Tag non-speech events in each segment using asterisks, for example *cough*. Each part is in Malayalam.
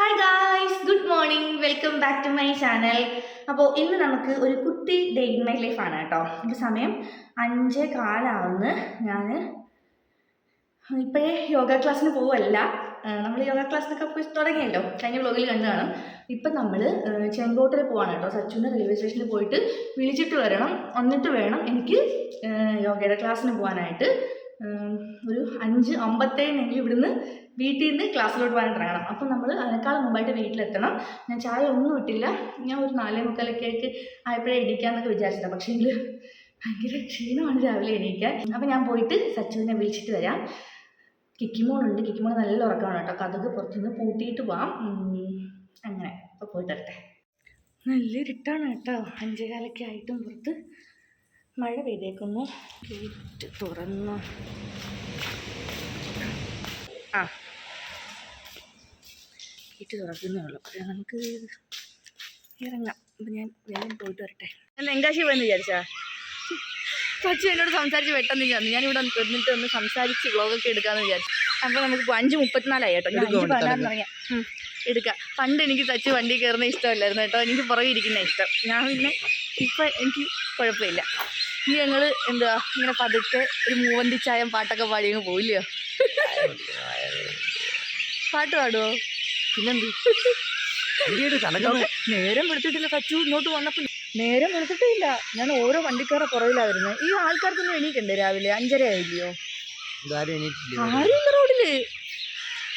Hi guys good morning welcome back to my channel അപ്പോൾ ഇന്ന് നമുക്ക് ഒരു കുട്ടി ഡേ ഇൻ മൈ ലൈഫ് ആണ് കേട്ടോ. ഇപ്പം സമയം അഞ്ചേ കാലാവുന്ന്. ഞാൻ ഇപ്പോഴേ യോഗ ക്ലാസ്സിന് പോവല്ല നമ്മൾ യോഗ ക്ലാസ്സിനൊക്കെ പോയി തുടങ്ങിയല്ലോ. കഴിഞ്ഞ വ്ലോഗിൽ കണ്ടതാണ്. കാണും ഇപ്പം നമ്മൾ ചെങ്കോട്ടിൽ പോവാണ് കേട്ടോ. സച്ചുവിന് റെയിൽവേ സ്റ്റേഷനിൽ പോയിട്ട് വിളിച്ചിട്ട് വരണം. എന്നിട്ട് വേണം എനിക്ക് യോഗയുടെ ക്ലാസ്സിന് പോകാനായിട്ട് ഒരു അഞ്ച് അമ്പത്തേഴിനെങ്കിൽ ഇവിടുന്ന് വീട്ടിൽ നിന്ന് ക്ലാസ്സിലോട്ട് പോകാൻ ഇറങ്ങണം അപ്പം നമ്മൾ അതിനേക്കാൾ മുമ്പായിട്ട് വീട്ടിലെത്തണം. ഞാൻ ചായ ഒന്നും ഇട്ടില്ല. ഞാൻ ഒരു നാലേ മുക്കാലൊക്കെ ആയിട്ട് ആയപ്പോഴേ എണീക്കാമെന്നൊക്കെ വിചാരിച്ചതാണ് പക്ഷേ എങ്കിൽ ഭയങ്കര ക്ഷീണമാണ് രാവിലെ എണീക്കാൻ. അപ്പം ഞാൻ പോയിട്ട് സച്ചുവിനെ വിളിച്ചിട്ട് വരാം. കിക്കിമോളുണ്ട്. കിക്കിമോൺ നല്ല ഉറക്കമാണ് കേട്ടോ. കഥക് പുറത്തുനിന്ന് പൂട്ടിയിട്ട് പോവാം. അങ്ങനെ. അപ്പോൾ പോയിട്ട് വരട്ടെ നല്ല ഇരുട്ടാണ് കേട്ടോ. അഞ്ചേകാലൊക്കെ ആയിട്ടും പുറത്ത് മഴ പെയ്തേക്കുന്നു. ഗേറ്റ് തുറന്നു. ആ. ഗേറ്റ് തുറക്കുന്നേ ഉള്ളൂ. നമുക്ക് ഇറങ്ങാം. അപ്പം ഞാൻ വേഗം പോയിട്ട് വരട്ടെ. ഞാൻ ലെങ്കാശി പോയെന്ന് വിചാരിച്ചാ. കൊച്ചു എന്നോട് സംസാരിച്ച് പെട്ടെന്ന് ഞാൻ ഞാനിവിടെ വന്നിട്ട് ഒന്ന് സംസാരിച്ച് വ്ളോഗൊക്കെ എടുക്കാമെന്ന് വിചാരിച്ചു. അപ്പോൾ നമുക്ക് ഇപ്പോൾ അഞ്ച് മുപ്പത്തിനാലായി കേട്ടോ. ഞാൻ അഞ്ച് പതിനാറിന് ഇറങ്ങിയാൽ എടുക്കാം. പണ്ട് എനിക്ക് തച്ച് വണ്ടി കയറുന്ന ഇഷ്ടമല്ലായിരുന്നു കേട്ടോ. എനിക്ക് പുറകെ ഇരിക്കുന്ന ഇഷ്ടം. ഞാൻ പിന്നെ ഇപ്പം എനിക്ക് കുഴപ്പമില്ല. ഇനി ഞങ്ങൾ എന്താ ഇങ്ങനെ പതുക്കെ ഒരു മൂവന്തി ചായം പാട്ടൊക്കെ പാടി അങ്ങ് പോയില്ലയോ പാട്ട് പാടുവോ? പിന്നെന്ത്? നേരം വെളുത്തിട്ടില്ല കച്ചു ഇങ്ങോട്ട് വന്നപ്പോൾ നേരം വെളുത്തിട്ടില്ല. ഞാൻ ഓരോ വണ്ടിക്കാരെ പുറകിലാ വരുന്നത് ഈ ആൾക്കാർക്കൊന്നും എണീക്കണ്ടേ രാവിലെ? അഞ്ചര ആയില്ലയോ ആരും റോഡിൽ.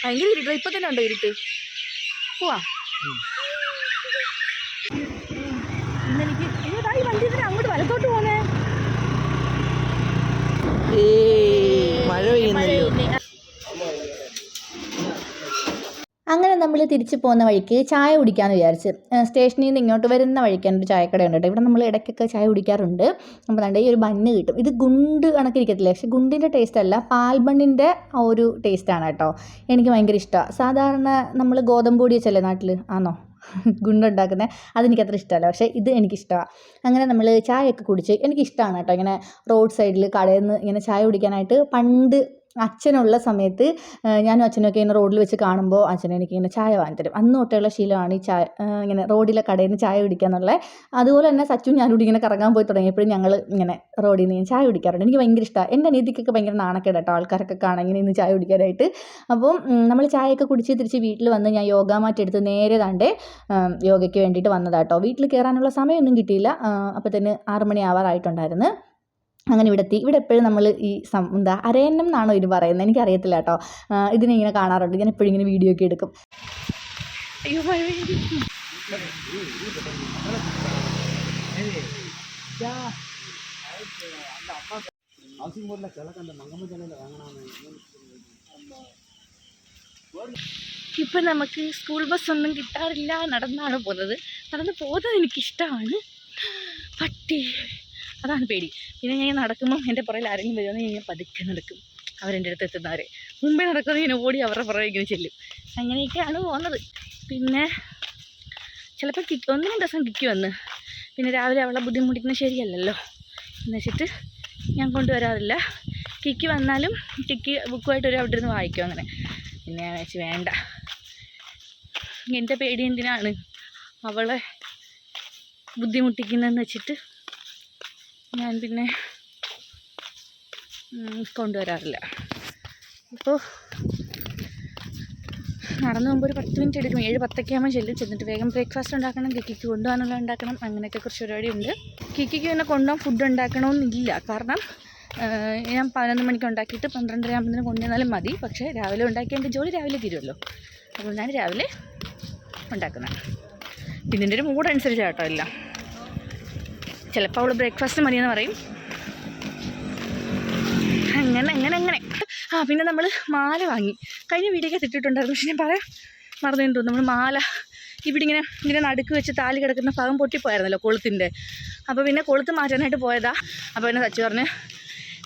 ഭയങ്കര ഇരുട്ട്. ഇപ്പൊ തന്നെ ഉണ്ടോ ഇരുട്ട്? പോവാ ഇന്നെനിക്ക് ഇതാ ഈ വണ്ടി ഇതിന് അങ്ങോട്ട് വലത്തോട്ട് പോന്നേ മഴ അങ്ങനെ നമ്മൾ തിരിച്ചു പോകുന്ന വഴിക്ക് ചായ കുടിക്കാമെന്ന് വിചാരിച്ച് സ്റ്റേഷനിൽ നിന്ന് ഇങ്ങോട്ട് വരുന്ന വഴിക്കാണ് ഒരു ചായക്കടയുണ്ട്. കേട്ടോ ഇവിടെ നമ്മൾ ഇടയ്ക്കൊക്കെ ചായ കുടിക്കാറുണ്ട്. അപ്പോൾ കണ്ട ഈ ഒരു ബണ്ണ് കിട്ടും. ഇത് ഗുണ്ട് കണക്കിരിക്കത്തില്ല. പക്ഷേ ഗുണ്ടിന്റെ ടേസ്റ്റ് അല്ല പാൽ ബണ്ണിന്റെ ആ ഒരു ടേസ്റ്റാണ് കേട്ടോ. എനിക്ക് ഭയങ്കര ഇഷ്ടമാണ് സാധാരണ നമ്മൾ ഗോതമ്പ് പൊടി വെച്ചല്ലേ നാട്ടിൽ? ആണോ *laughs* ഗുണ്ടുണ്ടാക്കുന്നത് അതെനിക്ക് അത്ര ഇഷ്ടമല്ല. പക്ഷേ ഇത് എനിക്കിഷ്ടമാണ് അങ്ങനെ നമ്മൾ ചായയൊക്കെ കുടിച്ച് എനിക്കിഷ്ടമാണ് കേട്ടോ. ഇങ്ങനെ റോഡ് സൈഡിൽ കടയിൽ നിന്ന് ഇങ്ങനെ ചായ കുടിക്കാനായിട്ട് പണ്ട് അച്ഛനുള്ള സമയത്ത് ഞാനും അച്ഛനൊക്കെ ഇങ്ങനെ റോഡിൽ വെച്ച് കാണുമ്പോൾ അച്ഛൻ എനിക്ക് ഇങ്ങനെ ചായ വാങ്ങി തരും. അന്ന് തൊട്ടുള്ള ശീലമാണ് ഈ ചായ ഇങ്ങനെ റോഡിലെ കടയിൽ നിന്ന് ചായ കുടിക്കുക എന്നുള്ളത് അതുപോലെ തന്നെ സച്ചും ഞാനും കൂടി ഇങ്ങനെ കറങ്ങാൻ പോയി തുടങ്ങിയപ്പോഴും ഞങ്ങൾ ഇങ്ങനെ റോഡിൽ നിന്ന് ചായ കുടിക്കാറുണ്ട്. എനിക്ക് ഭയങ്കര ഇഷ്ടമാണ് എന്റെ അനീതിക്കൊക്കെ ഭയങ്കര നാണക്കേട് കേട്ടോ. ആൾക്കാരൊക്കെ കാണാൻ ഇങ്ങനെ ഇന്ന് ചായ കുടിക്കാനായിട്ട്. അപ്പം നമ്മൾ ചായയൊക്കെ കുടിച്ച് തിരിച്ച് വീട്ടിൽ വന്ന് ഞാൻ യോഗ മാറ്റ് എടുത്ത് നേരെ താണ്ടേ യോഗയ്ക്ക് വേണ്ടിയിട്ട് വന്നതാട്ടോ. വീട്ടിൽ കയറാനുള്ള സമയമൊന്നും കിട്ടിയില്ല. അപ്പോൾ തന്നെ ആറ് മണി ആവാറായിട്ടുണ്ടായിരുന്നു. അങ്ങനെ ഇവിടെ എത്തി ഇവിടെ എപ്പോഴും നമ്മൾ ഈ സം എന്താ അരയന്നം എന്നാണോ ഇത് പറയുന്നത്? എനിക്കറിയത്തില്ല കേട്ടോ. ഇതിനെ ഇങ്ങനെ കാണാറുണ്ട്. ഞാൻ എപ്പോഴും ഇങ്ങനെ വീഡിയോ ഒക്കെ എടുക്കും. അയ്യോ നമുക്ക് സ്കൂൾ ബസ് ഒന്നും കിട്ടാറില്ല. നടന്നാണ് പോകുന്നത്. നടന്ന് പോകുന്നത് എനിക്കിഷ്ടമാണ് പട്ടി. അതാണ് പേടി. പിന്നെ ഞാൻ നടക്കുമ്പം എന്റെ പുറകിൽ ആരെങ്കിലും വരുമെന്ന് ഞാൻ പതുക്കെ നടക്കും. അവരെന്റെ അടുത്ത് എത്തുന്നവരെ. മുമ്പേ നടക്കുന്നത് ഇങ്ങനെ ഓടി അവരുടെ പുറകെ ഇങ്ങനെ ചെല്ലും. അങ്ങനെയൊക്കെയാണ് പോകുന്നത്. പിന്നെ ചിലപ്പോൾ കിക്ക് ഒന്ന് രണ്ട് ദിവസം കിക്ക് വന്ന് പിന്നെ രാവിലെ അവളെ ബുദ്ധിമുട്ടിക്കുന്ന ശരിയല്ലല്ലോ. എന്ന് വെച്ചിട്ട് ഞാൻ കൊണ്ടുവരാറില്ല. കിക്ക് വന്നാലും കിക്ക് ബുക്കുമായിട്ട് ഒരു അവിടെ ഇരുന്ന് വായിക്കും അങ്ങനെ. പിന്നെ വെച്ച് വേണ്ട. എന്റെ പേടി എന്തിനാണ് അവളെ ബുദ്ധിമുട്ടിക്കുന്നതെന്ന് വെച്ചിട്ട് ഞാൻ പിന്നെ കൊണ്ടുവരാറില്ല. ഇപ്പോൾ നടന്നു പോകുമ്പോൾ ഒരു പത്ത് മിനിറ്റ് എടുക്കും. ഏഴ് പത്തൊക്കെ ആകുമ്പോൾ ചെല്ലും. ചെന്നിട്ട് വേഗം ബ്രേക്ക്ഫാസ്റ്റ് ഉണ്ടാക്കണം കിക്കിക്ക് കൊണ്ടുപോകാനുള്ള ഉണ്ടാക്കണം അങ്ങനെയൊക്കെ കുറച്ച് പരിപാടിയുണ്ട് കിക്കിക്ക് പിന്നെ കൊണ്ടുപോകാൻ ഫുഡ് ഉണ്ടാക്കണമെന്നില്ല. കാരണം ഞാൻ പതിനൊന്ന് മണിക്ക് ഉണ്ടാക്കിയിട്ട് പന്ത്രണ്ടര ആകുമ്പോഴത്തേന് കൊണ്ടുവന്നാലും മതി. പക്ഷേ രാവിലെ ഉണ്ടാക്കിയ എന്റെ ജോലി രാവിലെ തീരുമല്ലോ ഞാൻ രാവിലെ ഉണ്ടാക്കുന്നത് പിന്നെ എന്റെ ഒരു മൂഡ് അനുസരിച്ചാട്ടോ എല്ലാം. ചിലപ്പോൾ അവൾ ബ്രേക്ക്ഫാസ്റ്റ് മതിയെന്ന് പറയും. അങ്ങനെ അങ്ങനെ അങ്ങനെ. ആ പിന്നെ നമ്മൾ മാല വാങ്ങി. കഴിഞ്ഞ വീഡിയോക്ക് ഇട്ടിട്ടുണ്ടായിരുന്നു. പക്ഷെ ഞാൻ പറയാം മറന്നു തോന്നുന്നു നമ്മൾ മാല ഇവിടെ ഇങ്ങനെ ഇങ്ങനെ നടുക്ക് വെച്ച് താലി കിടക്കുന്ന ഭാഗം പൊട്ടിപ്പോയായിരുന്നല്ലോ കൊളുത്തിന്റെ അപ്പോൾ പിന്നെ കൊളുത്ത് മാറ്റാനായിട്ട് പോയതാ. അപ്പോൾ പിന്നെ സച്ചു പറഞ്ഞ്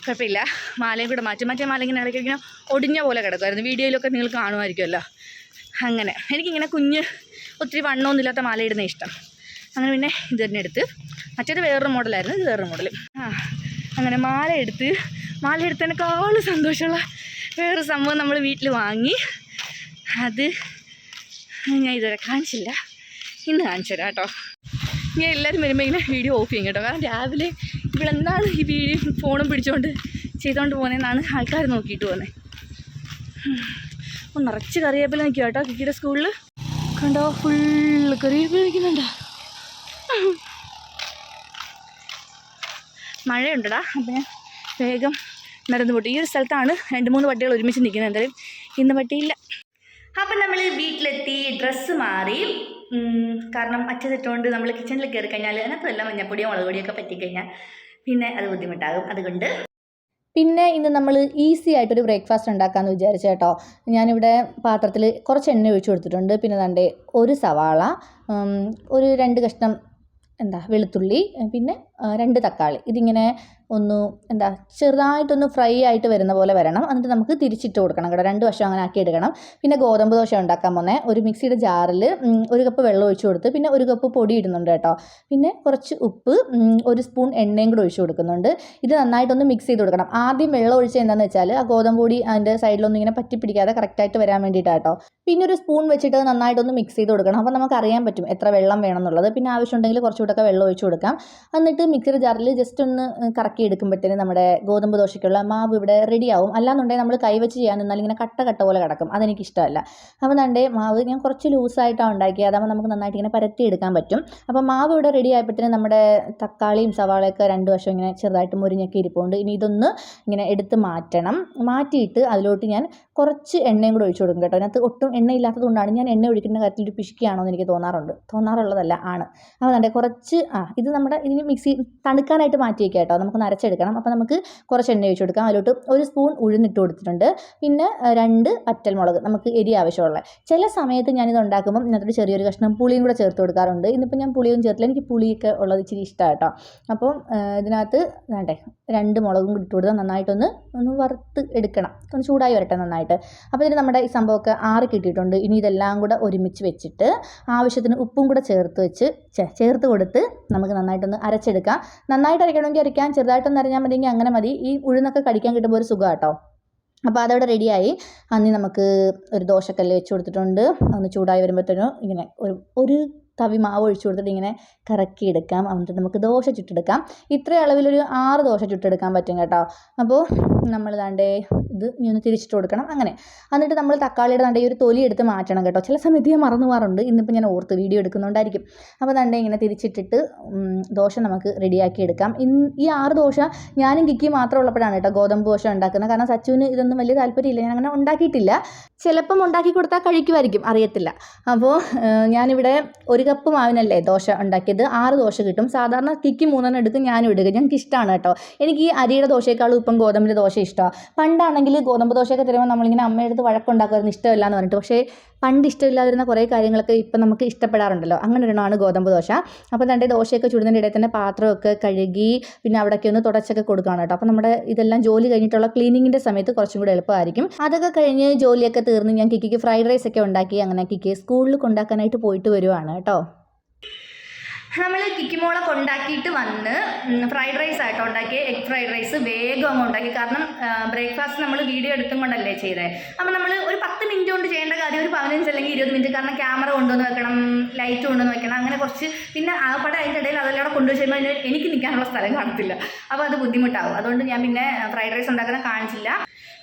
കുഴപ്പമില്ല. മാലയും കൂടെ മാറ്റി. മറ്റേ മാല ഇങ്ങനെ ഇടയ്ക്ക് ഇങ്ങനെ ഒടിഞ്ഞ പോലെ കിടക്കുമായിരുന്നു. വീഡിയോയിലൊക്കെ നിങ്ങൾ കാണുമായിരിക്കുമല്ലോ. അങ്ങനെ. എനിക്കിങ്ങനെ കുഞ്ഞ് ഒത്തിരി വണ്ണമൊന്നുമില്ലാത്ത മാല ഇടുന്ന ഇഷ്ടം. അങ്ങനെ പിന്നെ ഇത് തന്നെ എടുത്ത്. മറ്റേത് വേറൊരു മോഡലായിരുന്നു. ഇത് വേറൊരു മോഡൽ ആ അങ്ങനെ മാല എടുത്ത്. മാല എടുത്തതിനേക്കാളും സന്തോഷമുള്ള വേറൊരു സംഭവം നമ്മൾ വീട്ടിൽ വാങ്ങി. അത് ഞാൻ ഇതുവരെ കാണിച്ചില്ല. ഇന്ന് കാണിച്ചു തരാം കേട്ടോ. ഞാൻ എല്ലാവരും വരുമ്പോൾ ഇങ്ങനെ വീഡിയോ ഓഫ് ചെയ്യും കേട്ടോ. കാരണം രാവിലെ ഇവളെന്താണ് ഈ വീഡിയോ ഫോണും പിടിച്ചുകൊണ്ട് ചെയ്തുകൊണ്ട് പോകുന്നതെന്നാണ് ആൾക്കാർ നോക്കിയിട്ട് പോകുന്നത് നിറച്ച് കറിവേപ്പില നിൽക്കുക കേട്ടോ കിക്കിയുടെ സ്കൂളിൽ കണ്ടോ? ഫുള്ള് കറിവേപ്പില നിൽക്കുന്നുണ്ടോ. മഴയുണ്ടടാ അപ്പം ഞാൻ വേഗം നടന്നു പോട്ടെ. ഈ ഒരു സ്ഥലത്താണ് രണ്ട് മൂന്ന് പട്ടികൾ ഒരുമിച്ച് നിൽക്കുന്നത് എന്തായാലും ഇന്ന് പട്ടിയില്ല അപ്പം നമ്മൾ വീട്ടിലെത്തി ഡ്രസ്സ് മാറി. കാരണം അച്ഛനിട്ടുകൊണ്ട് നമ്മൾ കിച്ചണിൽ കയറി കഴിഞ്ഞാൽ അതിനകത്ത് വല്ല മഞ്ഞപ്പൊടിയോ മുളക് പൊടിയൊക്കെ പറ്റിക്കഴിഞ്ഞാൽ പിന്നെ അത് ബുദ്ധിമുട്ടാകും. അതുകൊണ്ട് പിന്നെ ഇന്ന് നമ്മൾ ഈസി ആയിട്ടൊരു ബ്രേക്ക്ഫാസ്റ്റ് ഉണ്ടാക്കാമെന്ന് വിചാരിച്ചു കേട്ടോ. ഞാനിവിടെ പാത്രത്തിൽ കുറച്ച് എണ്ണ ഒഴിച്ചു കൊടുത്തിട്ടുണ്ട്. പിന്നെ തണ്ടേ ഒരു സവാള ഒരു രണ്ട് കഷ്ണം എന്താ വെളുത്തുള്ളി പിന്നെ രണ്ട് തക്കാളി. ഇതിങ്ങനെ ഒന്ന് എന്താ ചെറുതായിട്ടൊന്ന് ഫ്രൈ ആയിട്ട് വരുന്ന പോലെ വരണം. എന്നിട്ട് നമുക്ക് തിരിച്ചിട്ട് കൊടുക്കണം കേട്ടോ. രണ്ട് വശം അങ്ങനെ ആക്കി എടുക്കണം. പിന്നെ ഗോതമ്പ് ദോശ ഉണ്ടാക്കാൻ പോന്നെ. ഒരു മിക്സിയുടെ ജാറിൽ ഒരു കപ്പ് വെള്ളം ഒഴിച്ചു കൊടുത്ത് പിന്നെ ഒരു കപ്പ് പൊടി ഇടുന്നുണ്ട് കേട്ടോ. പിന്നെ കുറച്ച് ഉപ്പ് ഒരു സ്പൂൺ എണ്ണയും കൂടെ ഒഴിച്ചു കൊടുക്കുന്നുണ്ട്. ഇത് നന്നായിട്ടൊന്ന് മിക്സ് ചെയ്ത് കൊടുക്കണം. ആദ്യം വെള്ളം ഒഴിച്ച് എന്താണെന്ന് വെച്ചാൽ ആ ഗോതമ്പ് പൊടി അതിന്റെ സൈഡിലൊന്നും ഇങ്ങനെ പറ്റി പിടിക്കാതെ കറക്റ്റായിട്ട് വരാൻ വേണ്ടിയിട്ടാണ് കേട്ടോ. പിന്നെ ഒരു സ്പൂൺ വെച്ചിട്ട് നന്നായിട്ടൊന്ന് മിക്സ് ചെയ്ത് കൊടുക്കണം. അപ്പോൾ നമുക്ക് അറിയാൻ പറ്റും എത്ര വെള്ളം വേണം എന്നുള്ളത്. പിന്നെ ആവശ്യമുണ്ടെങ്കിൽ കുറച്ചുകൂടെ വെള്ളം ഒഴിച്ചു കൊടുക്കാം. എന്നിട്ട് മിക്സിയുടെ ജാറിൽ ജസ്റ്റ് ഒന്ന് കറക്കി എടുക്കുമ്പോഴത്തേന് നമ്മുടെ ഗോതമ്പ് ദോശയ്ക്കുള്ള മാവ് ഇവിടെ റെഡിയാവും. അല്ലാന്നുണ്ടെങ്കിൽ നമ്മൾ കൈവച്ച് ചെയ്യാൻ നിന്നാൽ ഇങ്ങനെ കട്ട കട്ട പോലെ കിടക്കും. അതെനിക്ക് ഇഷ്ടമല്ല അപ്പോൾ നണ്ടേ മാവ് ഞാൻ കുറച്ച് ലൂസായിട്ടാണ് ഉണ്ടാക്കിയത് അതാകുമ്പോൾ നമുക്ക് നന്നായിട്ട് ഇങ്ങനെ പരത്തി എടുക്കാൻ പറ്റും. അപ്പോൾ മാവ് ഇവിടെ റെഡി ആയപ്പോഴത്തേന് നമ്മുടെ തക്കാളിയും സവാളയൊക്കെ രണ്ട് വശം ഇങ്ങനെ ചെറുതായിട്ട് മുരിഞ്ഞൊക്കെ ഇരിപ്പുണ്ട്. ഇനി ഇതൊന്ന് ഇങ്ങനെ എടുത്ത് മാറ്റണം. മാറ്റിയിട്ട് അതിലോട്ട് ഞാൻ കുറച്ച് എണ്ണയും കൂടെ ഒഴിച്ചു കൊടുക്കും കേട്ടോ. അതിനകത്ത് ഒട്ടും എണ്ണ ഇല്ലാത്തതുകൊണ്ടാണ് ഞാൻ എണ്ണ ഒഴിക്കുന്ന കാര്യത്തിൽ ഒരു പിശുക്കിയാണോ എന്ന് എനിക്ക് തോന്നാറുണ്ട്. തോന്നാറുള്ളതല്ല ആണ്. അപ്പോൾ നല്ല കുറച്ച് ആ ഇത് നമ്മുടെ ഇനി മിക്സി തണുക്കാനായിട്ട് മാറ്റിയേക്കാം കേട്ടോ. നമുക്ക് അരച്ചെടുക്കണം. അപ്പോൾ നമുക്ക് കുറച്ച് എണ്ണ ഒഴിച്ച് കൊടുക്കാം. അതിലോട്ട് ഒരു സ്പൂൺ ഉഴുന്നിട്ട് കൊടുത്തിട്ടുണ്ട്. പിന്നെ രണ്ട് വറ്റൽമുളക് നമുക്ക് എരി ആവശ്യമുള്ള. ചില സമയത്ത് ഞാനിത് ഉണ്ടാക്കുമ്പോൾ ഇതിനകത്തോട്ട് ചെറിയൊരു കഷ്ണം പുളിയും കൂടെ ചേർത്ത് കൊടുക്കാറുണ്ട്. ഇന്നിപ്പോൾ ഞാൻ പുളിയൊന്നും ചേർത്തില്ല. എനിക്ക് പുളിയൊക്കെ ഉള്ളത് ഇച്ചിരി ഇഷ്ടമാണ് കേട്ടോ അപ്പോൾ ഇതിനകത്ത് വേണ്ടേ രണ്ട് മുളകും കൂടി ഇട്ട് കൊടുത്താൽ നന്നായിട്ടൊന്ന് ഒന്ന് വറുത്ത് എടുക്കണം. ഒന്ന് ചൂടായി വരട്ടെ നന്നായിട്ട്. അപ്പോൾ ഇതിന് നമ്മുടെ ഈ സംഭവമൊക്കെ ആറ് കിട്ടിയിട്ടുണ്ട്. ഇനി ഇതെല്ലാം കൂടെ ഒരുമിച്ച് വെച്ചിട്ട് ആവശ്യത്തിന് ഉപ്പും കൂടെ ചേർത്ത് വെച്ച് ചേർത്ത് കൊടുത്ത് നമുക്ക് നന്നായിട്ടൊന്ന് അരച്ചെടുക്കാം. നന്നായിട്ട് അരയ്ക്കണമെങ്കിൽ അരയ്ക്കാം. ചെറുതായിട്ടൊന്ന് അറിഞ്ഞാൽ മതിയെങ്കിൽ അങ്ങനെ മതി. ഈ ഉഴുന്നൊക്കെ കടിക്കാൻ കിട്ടുമ്പോൾ ഒരു സുഖം കേട്ടോ അപ്പോൾ അതവിടെ റെഡിയായി. അന്ന് നമുക്ക് ഒരു ദോശക്കല്ല് വെച്ച് കൊടുത്തിട്ടുണ്ട്. ഒന്ന് ചൂടായി വരുമ്പോഴത്തേനും ഇങ്ങനെ ഒരു ഒരു തവി മാവ് ഒഴിച്ചു കൊടുത്തിട്ട് ഇങ്ങനെ കറക്കി എടുക്കാം. എന്നിട്ട് നമുക്ക് ദോശ ചുട്ടെടുക്കാം. ഇത്ര അളവിലൊരു ആറ് ദോശ ചുട്ടെടുക്കാൻ പറ്റും കേട്ടോ. അപ്പോൾ നമ്മൾ ദാണ്ടേ ഇത് ഇനി ഒന്ന് തിരിച്ചിട്ട് കൊടുക്കണം. അങ്ങനെ. എന്നിട്ട് നമ്മൾ തക്കാളിയുടെ ദാണ്ടേ ഈ ഒരു തൊലി എടുത്ത് മാറ്റണം കേട്ടോ. ചില സമയത്ത് ഞാൻ മറന്നു പോകാറുണ്ട്. ഇന്നിപ്പോൾ ഞാൻ ഓർത്ത് വീഡിയോ എടുക്കുന്നുണ്ടായിരിക്കും. അപ്പോൾ ദാണ്ടേ ഇങ്ങനെ തിരിച്ചിട്ടിട്ട് ദോശ നമുക്ക് റെഡിയാക്കി എടുക്കാം. ഇന്ന് ഈ ആറ് ദോശ ഞാനും കിക്കി മാത്രം ഉള്ളപ്പോഴാണ് കേട്ടോ ഗോതമ്പ് ദോശ ഉണ്ടാക്കുന്നത്. കാരണം സച്ചുവിന് ഇതൊന്നും വലിയ താല്പര്യമില്ല. ഞാൻ അങ്ങനെ ഉണ്ടാക്കിയിട്ടില്ല. ചിലപ്പം ഉണ്ടാക്കി കൊടുത്താൽ കഴിക്കുമായിരിക്കും. അറിയത്തില്ല. അപ്പോൾ ഞാനിവിടെ ഒരു കപ്പ് മാവിനല്ലേ ദോശ ഉണ്ടാക്കിയത്? ആറ് ദോശ കിട്ടും. സാധാരണ കിക്കി മൂന്നെണ്ണം എടുക്കും ഞാനും ഇടുക. ഞങ്ങൾക്ക് ഇഷ്ടമാണ് കേട്ടോ. എനിക്ക് ഈ അരിയുടെ ദോശയേക്കാളും ഇപ്പം ഗോതമ്പിന്റെ ദോശ ഇഷ്ടമാണ് പണ്ടാണെങ്കിൽ ഗോതമ്പ് ദോശയൊക്കെ തരുമ്പോൾ നമ്മളിങ്ങനെ അമ്മയെടുത്ത് വഴക്കുണ്ടാക്കുമായിരുന്നു ഇഷ്ടമല്ല എന്ന് പറഞ്ഞിട്ട്. പക്ഷേ പണ്ട് ഇഷ്ടമില്ലാതിരുന്ന കുറേ കാര്യങ്ങളൊക്കെ ഇപ്പം നമുക്ക് ഇഷ്ടപ്പെടാറുണ്ടല്ലോ. അങ്ങനെ ഒരെണ്ണമാണ് ഗോതമ്പ് ദോശ. അപ്പോൾ തന്റെ ദോശയൊക്കെ ചുടുന്നതിന്റെ ഇടയിൽ തന്നെ പാത്രമൊക്കെ കഴുകി പിന്നെ അവിടെയൊക്കെ ഒന്ന് തുടച്ചൊക്കെ കൊടുക്കുകയാണ് കേട്ടോ. അപ്പോൾ നമ്മുടെ ഇതെല്ലാം ജോലി കഴിഞ്ഞിട്ടുള്ള ക്ലീനിങ്ങിന്റെ സമയത്ത് കുറച്ചും കൂടെ എളുപ്പമായിരിക്കും. അതൊക്കെ കഴിഞ്ഞ് ജോലിയൊക്കെ തീർന്ന് ഞാൻ കിക്കിക്ക് ഫ്രൈഡ് റൈസ് ഉണ്ടാക്കി അങ്ങനെ കിക്കി സ്കൂളിൽ കൊണ്ടാക്കാനായിട്ട് പോയിട്ട് വരുവാണ് കേട്ടോ. നമ്മൾ കിക്കിമോളൊക്കെ ഉണ്ടാക്കിയിട്ട് വന്ന് ഫ്രൈഡ് റൈസ് ആയിട്ട് ഉണ്ടാക്കിയ. എഗ് ഫ്രൈഡ് റൈസ് വേഗം അങ്ങ് ഉണ്ടാക്കി. കാരണം ബ്രേക്ക്ഫാസ്റ്റ് നമ്മൾ വീഡിയോ എടുത്തും കൊണ്ടല്ലേ ചെയ്തത് അപ്പം നമ്മൾ ഒരു പത്ത് മിനിറ്റ് കൊണ്ട് ചെയ്യേണ്ട കാര്യം ഒരു പതിനഞ്ച് അല്ലെങ്കിൽ ഇരുപത് മിനിറ്റ് കാരണം ക്യാമറ കൊണ്ടുവന്ന് വെക്കണം ലൈറ്റ് കൊണ്ടുവന്ന് വെക്കണം അങ്ങനെ കുറച്ച്. പിന്നെ ആ പടം അതിന്റെ ഇടയിൽ അതെല്ലാം കൊണ്ടുവച്ച് കഴിയുമ്പോൾ എനിക്ക് നിൽക്കാനുള്ള സ്ഥലം കാണത്തില്ല. അപ്പോൾ അത് ബുദ്ധിമുട്ടാവും. അതുകൊണ്ട് ഞാൻ പിന്നെ ഫ്രൈഡ് റൈസ് ഉണ്ടാക്കുന്ന കാണിച്ചില്ല.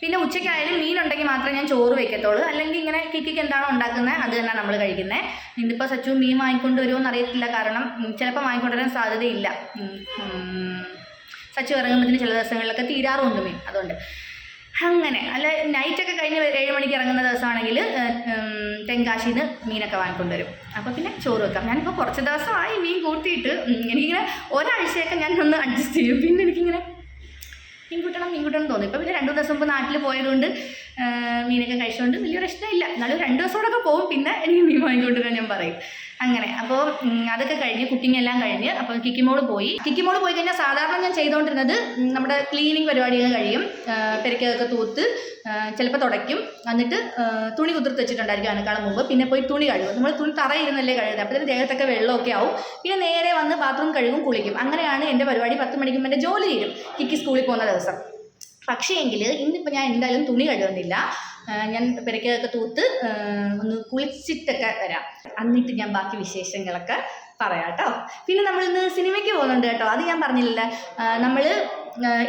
പിന്നെ ഉച്ചയ്ക്കായാലും മീൻ ഉണ്ടെങ്കിൽ മാത്രമേ ഞാൻ ചോറ് വെക്കത്തുള്ളൂ. അല്ലെങ്കിൽ ഇങ്ങനെ കിക്കിക്ക് എന്താണോ ഉണ്ടാക്കുന്നത് അത് തന്നെ നമ്മൾ കഴിക്കുന്നത് ഇതിപ്പോൾ സച്ചു മീൻ വാങ്ങിക്കൊണ്ട് വരുമോ എന്നറിയത്തില്ല കാരണം ചിലപ്പോൾ വാങ്ങിക്കൊണ്ടുവരാൻ സാധ്യതയില്ല. സച്ചു ഇറങ്ങുന്നതിന് ചില ദിവസങ്ങളിലൊക്കെ തീരാറുമുണ്ട് മീൻ. അതുകൊണ്ട് അങ്ങനെ. അല്ല നൈറ്റൊക്കെ കഴിഞ്ഞ് ഏഴ് മണിക്ക് ഇറങ്ങുന്ന ദിവസമാണെങ്കിൽ തെങ്കാശിയിൽ നിന്ന് മീനൊക്കെ വാങ്ങിക്കൊണ്ടുവരും. അപ്പോൾ പിന്നെ ചോറ് വെക്കാം. ഞാനിപ്പോൾ കുറച്ച് ദിവസമായി മീൻ കൂട്ടിയിട്ട് എനിക്കിങ്ങനെ ഒരാഴ്ചയൊക്കെ ഞാൻ ഒന്ന് അഡ്ജസ്റ്റ് ചെയ്യും. പിന്നെ എനിക്കിങ്ങനെ മീൻ കൂട്ടണം മീൻ തോന്നി ഇപ്പം പിന്നെ രണ്ട് ദിവസം മുമ്പ് നാട്ടിൽ പോയതുകൊണ്ട് മീനൊക്കെ കഴിച്ചുകൊണ്ട് വലിയ പ്രശ്നമില്ല എന്നാലും രണ്ട് ഒക്കെ പോകും. പിന്നെ എനിക്ക് മീൻ വാങ്ങിക്കൊണ്ടിരുന്ന ഞാൻ പറയും. അങ്ങനെ. അപ്പോൾ അതൊക്കെ കഴിഞ്ഞ് കുക്കിംഗ് എല്ലാം കഴിഞ്ഞ് അപ്പോൾ കിക്കിമോൾ പോയി. കിക്കിമോൾ പോയി കഴിഞ്ഞാൽ സാധാരണ ഞാൻ ചെയ്തുകൊണ്ടിരുന്നത് നമ്മുടെ ക്ലീനിങ് പരിപാടികൾ കഴിയും. പെരക്കതൊക്കെ തൂത്ത് ചിലപ്പോൾ തുടയ്ക്കും. എന്നിട്ട് തുണി കുതിർത്ത് വെച്ചിട്ടുണ്ടായിരിക്കും അതിനേക്കാളും മുമ്പ്. പിന്നെ പോയി തുണി കഴുകും. നമ്മൾ തുണി തറയിരുന്നല്ലേ കഴുകുന്നത്. അപ്പോൾ ദേഹത്തൊക്കെ വെള്ളമൊക്കെ ആവും. പിന്നെ നേരെ വന്ന് ബാത്റൂം കഴുകും കുളിക്കും. അങ്ങനെയാണ് എന്റെ പരിപാടി. പത്ത് മണിക്ക് എന്റെ ജോലി തീരും കിക്കി സ്കൂളിൽ പോകുന്ന ദിവസം. പക്ഷേ എങ്കിൽ ഇന്നിപ്പോൾ ഞാൻ എന്തായാലും തുണി കഴുകുന്നില്ല. ഞാൻ പെരക്കൊക്കെ തൂത്ത് ഒന്ന് കുളിച്ചിട്ടൊക്കെ വരാം. എന്നിട്ട് ഞാൻ ബാക്കി വിശേഷങ്ങളൊക്കെ പറയാം കേട്ടോ പിന്നെ നമ്മൾ ഇന്ന് സിനിമയ്ക്ക് പോകുന്നുണ്ട് കേട്ടോ. അത് ഞാൻ പറഞ്ഞില്ല നമ്മൾ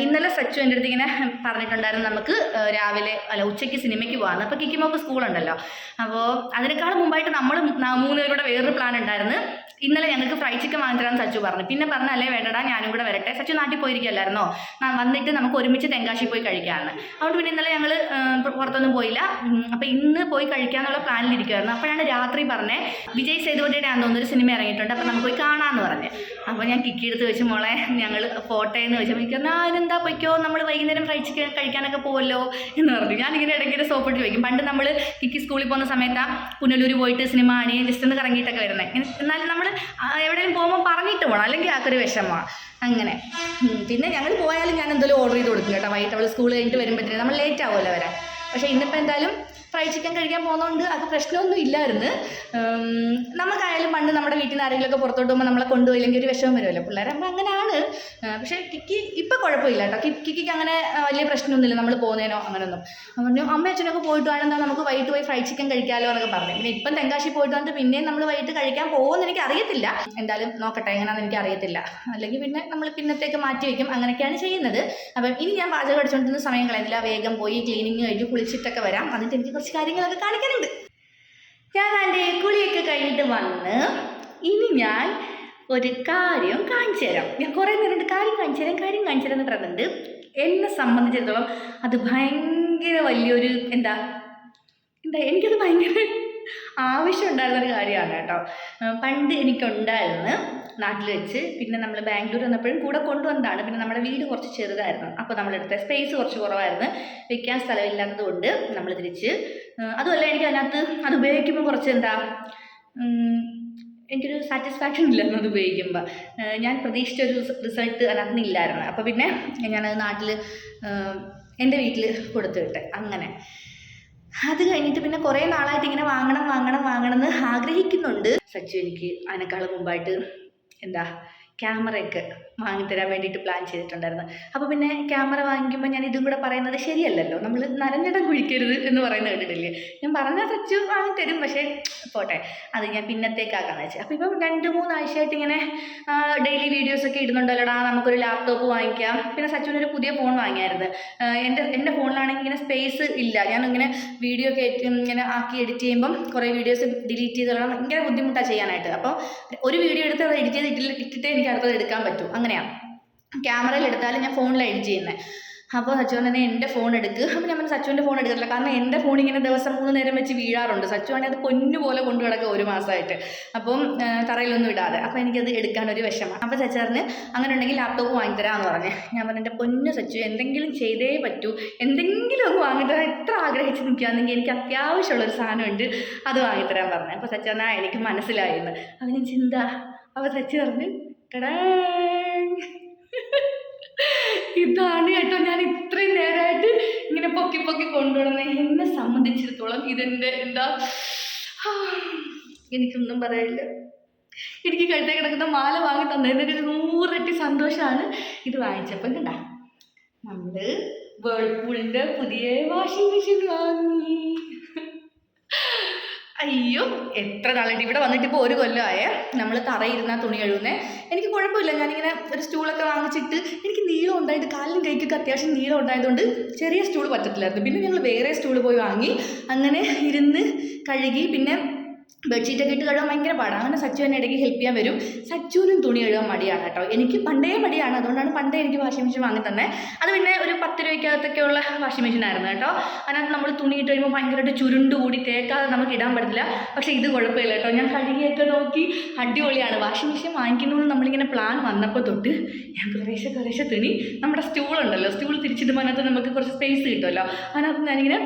ഇന്നലെ സച്ചു എന്റെ അടുത്ത് ഇങ്ങനെ പറഞ്ഞിട്ടുണ്ടായിരുന്നു നമുക്ക് രാവിലെ അല്ല ഉച്ചയ്ക്ക് സിനിമയ്ക്ക് പോകാമെന്ന് അപ്പോൾ കിക്കിമോക്ക് സ്കൂളുണ്ടല്ലോ. അപ്പോൾ അതിനേക്കാൾ മുമ്പായിട്ട് നമ്മൾ മൂന്ന് പേരുടെ വേറൊരു പ്ലാൻ ഉണ്ടായിരുന്നു. ഇന്നലെ ഞങ്ങൾക്ക് ഫ്രൈ ചിക്കൻ വാങ്ങി തരാൻ സച്ചു പറഞ്ഞു. പിന്നെ പറഞ്ഞല്ലേ വേണ്ടടാ ഞാനും കൂടെ വരട്ടെ. സച്ചു നാട്ടിൽ പോയിരിക്കുമല്ലായിരുന്നോ വന്നിട്ട് നമുക്ക് ഒരുമിച്ച് തെങ്കാശി പോയി കഴിക്കാമെന്ന് അതുകൊണ്ട് പിന്നെ ഇന്നലെ ഞങ്ങൾ പുറത്തൊന്നും പോയില്ല. അപ്പോൾ ഇന്ന് പോയി കഴിക്കാന്നുള്ള പ്ലാനിലിരിക്കുമായിരുന്നു അപ്പോഴാണ് രാത്രി പറഞ്ഞേ വിജയ് സേതുപതിയുടെ ആണെന്ന് തോന്നുന്നൊരു സിനിമ ഇറങ്ങിയിട്ടുണ്ട്. അപ്പോൾ നമുക്ക് പോയി കാണാമെന്ന് പറഞ്ഞു. അപ്പോൾ ഞാൻ കിക്കി എടുത്ത് വെച്ച് മോളെ ഞങ്ങൾ പോട്ടെ എന്ന് വെച്ചപ്പോൾ എനിക്ക് പറഞ്ഞാൽ ഇതെന്താ പൊയ്ക്കോ? നമ്മൾ വൈകുന്നേരം ഫ്രൈ ചിക്കൻ കഴിക്കാനൊക്കെ പോകുമല്ലോ എന്ന് പറഞ്ഞു. ഞാനിങ്ങനെ ഇടയ്ക്കിടെ സോപ്പിട്ട് വയ്ക്കും പണ്ട് നമ്മൾ കിക്കി സ്കൂളിൽ പോകുന്ന സമയത്ത് പുനലൂർ പോയിട്ട് സിനിമ കാണി ജസ്റ്റ് ഒന്ന് കറങ്ങിയിട്ടൊക്കെ വരുന്നത് എന്നാലും നമ്മൾ എവിടെയെങ്കിലും പോകുമ്പോൾ പറഞ്ഞിട്ട് പോകണം അല്ലെങ്കിൽ ആൾക്കൊരു വിഷമമാണ് അങ്ങനെ. പിന്നെ ഞങ്ങൾ പോയാലും ഞാൻ എന്തെങ്കിലും ഓർഡർ ചെയ്ത് കൊടുക്കും കേട്ടോ. വൈകിട്ട് അവൾ സ്കൂൾ കഴിഞ്ഞിട്ട് വരുമ്പോഴത്തേനും നമ്മൾ ലേറ്റ് ആവുമല്ലോ വരാൻ. പക്ഷേ ഇന്നിപ്പോൾ എന്തായാലും ഫ്രൈഡ് ചിക്കൻ കഴിക്കാൻ പോകുന്നതുകൊണ്ട് അത് പ്രശ്നമൊന്നും ഇല്ലായിരുന്നു. നമുക്കായാലും പണ്ട് നമ്മുടെ വീട്ടിൽ നിന്ന് ആരെങ്കിലുമൊക്കെ പുറത്തോട്ട് പോകുമ്പോൾ നമ്മളെ കൊണ്ടുപോയില്ലെങ്കിൽ ഒരു വിഷമം വരുമല്ലോ. പിള്ളേരാകുമ്പോൾ അങ്ങനെയാണ് പക്ഷേ കിക്കി ഇപ്പം കുഴപ്പമില്ല കേട്ടോ. കിക്കിക്ക് അങ്ങനെ വലിയ പ്രശ്നമൊന്നുമില്ല. നമ്മൾ പോകുന്നതിനോ അങ്ങനെയൊന്നും പറഞ്ഞു അമ്മ അച്ഛനൊക്കെ പോയിട്ട് വേണമെന്നാൽ നമുക്ക് വൈകിട്ട് പോയി ഫ്രൈ ചിക്കൻ കഴിക്കാമല്ലോ എന്നൊക്കെ പറഞ്ഞു. പിന്നെ ഇപ്പം തെങ്കാശി പോയിട്ട് വന്നിട്ട് പിന്നെയും നമ്മൾ വൈകിട്ട് കഴിക്കാൻ പോകുമെന്ന് എനിക്ക് അറിയത്തില്ല എന്തായാലും നോക്കട്ടെ എങ്ങനെയാണെന്ന് എനിക്ക് അറിയത്തില്ല അല്ലെങ്കിൽ പിന്നെ നമ്മൾ പിന്നത്തേക്ക് മാറ്റി വയ്ക്കും അങ്ങനെയൊക്കെയാണ് ചെയ്യുന്നത്. അപ്പം ഇനി ഞാൻ പാചകം അടിച്ചുകൊണ്ടിരുന്ന സമയം കളയുന്നില്ല. വേഗം പോയി ക്ലീനിങ് കഴിഞ്ഞ് കുളിച്ചിട്ടൊക്കെ വരാം. അതിന്റെ എനിക്ക് കുറച്ച് കാര്യങ്ങളൊക്കെ കാണിക്കാനുണ്ട്. ഞാൻ എന്റെ കുളിയൊക്കെ കഴിഞ്ഞിട്ട് വന്ന് ഇനി ഞാൻ ഒരു കാര്യം കാണിച്ചു തരാം. ഞാൻ കുറേ നേരം കാര്യം കാണിച്ചു തരാം കാര്യം കാണിച്ചു തരാം എന്ന് എന്നെ സംബന്ധിച്ചിടത്തോളം അത് ഭയങ്കര വലിയൊരു എന്താ എന്താ എനിക്കത് ഭയങ്കര ആവശ്യം ഉണ്ടായിരുന്ന ഒരു കാര്യമാണ് കേട്ടോ. പണ്ട് എനിക്കുണ്ടായിരുന്നു നാട്ടിൽ വെച്ച്. പിന്നെ നമ്മൾ ബാംഗ്ലൂർ വന്നപ്പോഴും കൂടെ കൊണ്ടുവന്നതാണ്. പിന്നെ നമ്മുടെ വീട് കുറച്ച് ചെറുതായിരുന്നു. അപ്പോൾ നമ്മളെടുത്ത സ്പേസ് കുറച്ച് കുറവായിരുന്നു. വെക്കാൻ സ്ഥലമില്ലാത്തതുകൊണ്ട് നമ്മൾ തിരിച്ച് അതുമല്ല എനിക്ക് അതിനകത്ത് അത് ഉപയോഗിക്കുമ്പോൾ കുറച്ച് എന്താ എനിക്കൊരു സാറ്റിസ്ഫാക്ഷൻ ഇല്ലായിരുന്നു അത് ഉപയോഗിക്കുമ്പോൾ ഞാൻ പ്രതീക്ഷിച്ച ഒരു റിസൾട്ട് അതിനകത്ത് ഇല്ലായിരുന്നു. അപ്പോൾ പിന്നെ ഞാനത് നാട്ടിൽ എന്റെ വീട്ടിൽ കൊടുത്തു വിട്ടെ അങ്ങനെ. അത് കഴിഞ്ഞിട്ട് പിന്നെ കുറേ നാളായിട്ട് ഇങ്ങനെ വാങ്ങണം വാങ്ങണം വാങ്ങണം എന്ന് ആഗ്രഹിക്കുന്നുണ്ട്. സച്ചു എനിക്ക് അതിനേക്കാളും മുമ്പായിട്ട് എന്താ ക്യാമറയൊക്കെ വാങ്ങിത്തരാൻ വേണ്ടിയിട്ട് പ്ലാൻ ചെയ്തിട്ടുണ്ടായിരുന്നു. അപ്പോൾ പിന്നെ ക്യാമറ വാങ്ങിക്കുമ്പോൾ ഞാൻ ഇതും കൂടെ പറയുന്നത് ശരിയല്ലല്ലോ. നമ്മൾ നനഞ്ഞിടം കുഴിക്കരുത് എന്ന് പറയുന്നത് കേട്ടിട്ടില്ലേ? ഞാൻ പറഞ്ഞാൽ സച്ചു വാങ്ങിത്തരും പക്ഷേ പോട്ടെ. അത് ഞാൻ പിന്നത്തേക്കാക്കാന്ന് വെച്ചാൽ അപ്പോൾ ഇപ്പം രണ്ട് മൂന്നാഴ്ചയായിട്ട് ഇങ്ങനെ ഡെയിലി വീഡിയോസ് വീഡിയോസൊക്കെ ഇടുന്നുണ്ടല്ലോടാ നമുക്കൊരു ലാപ്ടോപ്പ് വാങ്ങിക്കാം. പിന്നെ സച്ചുവിനൊരു പുതിയ ഫോൺ വാങ്ങിയായിരുന്നു. എന്റെ എന്റെ ഫോണിലാണെങ്കിൽ ഇങ്ങനെ സ്പേസ് ഇല്ല. ഞാൻ ഇങ്ങനെ വീഡിയോ ഒക്കെ ഇങ്ങനെ ആക്കി എഡിറ്റ് ചെയ്യുമ്പം കുറേ വീഡിയോസ് ഡിലീറ്റ് ചെയ്തോളാം ഭയങ്കര ബുദ്ധിമുട്ടാണ് ചെയ്യാനായിട്ട്. അപ്പോൾ ഒരു വീഡിയോ എടുത്ത് അത് എഡിറ്റ് ചെയ്ത് ഇട്ടിട്ടേ എനിക്ക് അടുത്തത് എടുക്കാൻ പറ്റൂ. അങ്ങനെയാണ് ക്യാമറയിൽ എടുത്താലും ഞാൻ ഫോണിൽ എഡിറ്റ് ചെയ്യുന്നത് അപ്പോൾ സച്ചു തന്നെ എന്റെ ഫോൺ എടുക്ക്. അപ്പോൾ ഞാൻ സച്ചുവിന്റെ ഫോൺ എടുക്കത്തില്ല. കാരണം എന്റെ ഫോൺ ഇങ്ങനെ ദിവസം മൂന്ന് നേരം വെച്ച് വീഴാറുണ്ട്. സച്ചു ആണെങ്കിൽ അത് പൊന്നു പോലെ കൊണ്ടു കിടക്കുക ഒരു മാസമായിട്ട്. അപ്പം തറയിലൊന്നും ഇടാതെ. അപ്പോൾ എനിക്കത് എടുക്കാൻ ഒരു വിഷമം. അപ്പോൾ സച്ചാറിന് അങ്ങനെ ഉണ്ടെങ്കിൽ ലാപ്ടോപ്പ് വാങ്ങിത്തരാമെന്ന് പറഞ്ഞ്. ഞാൻ പറഞ്ഞു എന്റെ പൊന്നു സച്ചു എന്തെങ്കിലും ചെയ്തേ പറ്റൂ. എന്തെങ്കിലും ഒന്ന് വാങ്ങിത്തരാൻ എത്ര ആഗ്രഹിച്ച് നിൽക്കുകയാണെങ്കിൽ എനിക്ക് അത്യാവശ്യമുള്ള ഒരു സാധനമുണ്ട്. അത് വാങ്ങിത്തരാൻ പറഞ്ഞു. അപ്പോൾ സച്ചാറിന് ആ എനിക്ക് മനസ്സിലായിരുന്നു അപ്പം ഞാൻ ചിന്ത. അപ്പോൾ സച്ചു പറഞ്ഞു ഇതാണ് കേട്ടോ ഞാൻ ഇത്രയും നേരമായിട്ട് ഇങ്ങനെ പൊക്കി പൊക്കി കൊണ്ടുവന്നത് എന്നെ സംബന്ധിച്ചിടത്തോളം ഇതെന്റെ എന്താ എനിക്കൊന്നും പറയില്ല എനിക്ക് കഴുത്തേ കിടക്കുന്ന മാല വാങ്ങി തന്നതിന്റെ ഒരു നൂറട്ടി സന്തോഷമാണ് ഇത് വാങ്ങിച്ചപ്പോൾ കണ്ട നമ്മൾ വേൾപൂളിന്റെ പുതിയ വാഷിംഗ് മെഷീൻ വാങ്ങി അയ്യോ എത്ര നാളായിട്ട് ഇവിടെ വന്നിട്ട് ഇപ്പോൾ ഒരു കൊല്ലമായേ നമ്മൾ തറയിരുന്ന തുണി കഴുകുന്നേ. എനിക്ക് കുഴപ്പമില്ല. ഞാനിങ്ങനെ ഒരു സ്റ്റൂളൊക്കെ വാങ്ങിച്ചിട്ട് എനിക്ക് നീളം ഉണ്ടായിട്ട് കാലിലും കൈക്കൊക്കെ അത്യാവശ്യം നീളം ഉണ്ടായതുകൊണ്ട് ചെറിയ സ്റ്റൂൾ പറ്റത്തില്ലായിരുന്നു. പിന്നെ ഞങ്ങൾ വേറെ സ്റ്റൂൾ പോയി വാങ്ങി. അങ്ങനെ ഇരുന്ന് കഴുകി. പിന്നെ ബെഡ്ഷീറ്റൊക്കെ ഇട്ട് കഴുകാൻ ഭയങ്കര പാടാണ് അങ്ങനെ സച്ചു എന്നെ ഇടയ്ക്ക് ഹെൽപ്പ് ചെയ്യാൻ വരും. സച്ചുവിനും തുണി കഴുകാൻ മടിയാണ് കേട്ടോ എനിക്ക് പണ്ടേ മടിയാണ്. അതുകൊണ്ടാണ് പണ്ടേ എനിക്ക് വാഷിംഗ് മെഷീൻ വാങ്ങി തന്നെ. അത് പിന്നെ ഒരു പത്ത് രൂപയ്ക്കകത്തൊക്കെയുള്ള വാഷിംഗ് മെഷീൻ ആയിരുന്നു കേട്ടോ അതിനകത്ത് നമ്മൾ തുണി ഇട്ട് കഴിയുമ്പോൾ ഭയങ്കരമായിട്ട് ചുരുണ്ട് കൂടി തേക്കാതെ നമുക്ക് ഇടാൻ പറ്റില്ല പക്ഷേ ഇത് കുഴപ്പമില്ല കേട്ടോ ഞാൻ കഴുകിയൊക്കെ നോക്കി അടിപൊളിയാണ്. വാഷിംഗ് മെഷീൻ വാങ്ങിക്കണമെന്ന് നമ്മളിങ്ങനെ പ്ലാൻ വന്നപ്പോൾ തൊട്ട് ഞാൻ കുറേശ്ശെ കുറേശ്ശെ തുണി നമ്മുടെ സ്റ്റൂൾ ഉണ്ടല്ലോ. സ്റ്റൂൾ തിരിച്ചിടുമ്പോൾ അതിനകത്ത് നമുക്ക് കുറച്ച് സ്പേസ് കിട്ടുമല്ലോ. അതിനകത്ത് ഞാനിങ്ങനെ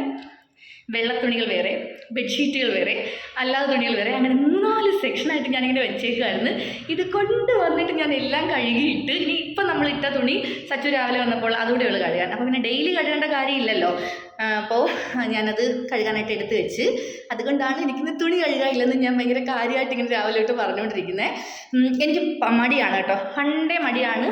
വെള്ളത്തുണികൾ വേറെ ബെഡ്ഷീറ്റുകൾ വേറെ അല്ലാതെ തുണികൾ വേറെ. അങ്ങനെ മൂന്നാൽ സെക്ഷനായിട്ട് ഞാനിങ്ങനെ വെച്ചേക്കുമായിരുന്നു ഇത് കൊണ്ട് വന്നിട്ട് ഞാൻ എല്ലാം കഴുകിയിട്ട് ഇനി ഇപ്പം നമ്മൾ ഇട്ട തുണി സച്ചു രാവിലെ വന്നപ്പോൾ അതുകൂടെ ഉള്ളു കഴുകാൻ. അപ്പോൾ പിന്നെ ഡെയിലി കഴുകേണ്ട കാര്യമില്ലല്ലോ. അപ്പോൾ ഞാനത് കഴുകാനായിട്ട് എടുത്ത് വെച്ച്. അതുകൊണ്ടാണ് എനിക്കിന്ന് തുണി കഴുകാനില്ലെന്ന് ഞാൻ ഭയങ്കര കാര്യമായിട്ട് ഇങ്ങനെ രാവിലെ തൊട്ട് പറഞ്ഞുകൊണ്ടിരിക്കുന്നത് എനിക്ക് മടിയാണ് കേട്ടോ. പണ്ടേ മടിയാണ്.